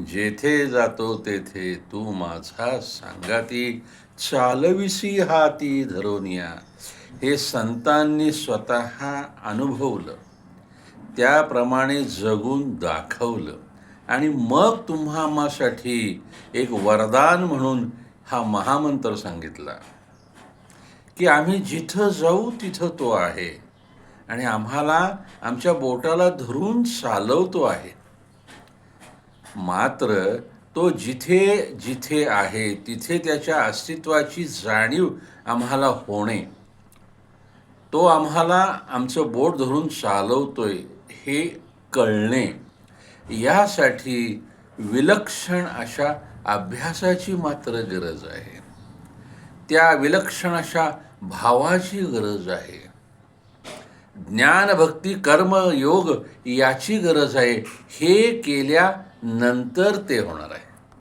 जेथे जातो तेथे तू माझा सांगाती चालविसी हाती धरोनिया हे संतांनी स्वतः अनुभवलं. त्याप्रमाणे जगून दाखवलं. आणि मग तुम्हासाठी एक वरदान म्हणून हा महामंत्र सांगितला. की आम्ही जिथं जाऊ तिथं तो आहे. आणि आम्हाला आमच्या बोटाला धरून चालवतो आहे. मात्र तो जिथे जिथे आहे तिथे त्याच्या अस्तित्वाची जाणीव आम्हाला होणे. तो आम्हाला आमचं बोट धरून चालवतोय हे कळणे. यासाठी विलक्षण अशा अभ्यासाची मात्र गरज आहे. त्या विलक्षण अशा भावाची गरज आहे. ज्ञान भक्ती कर्म योग याची गरज आहे. हे केल्यानंतर ते होणार आहे.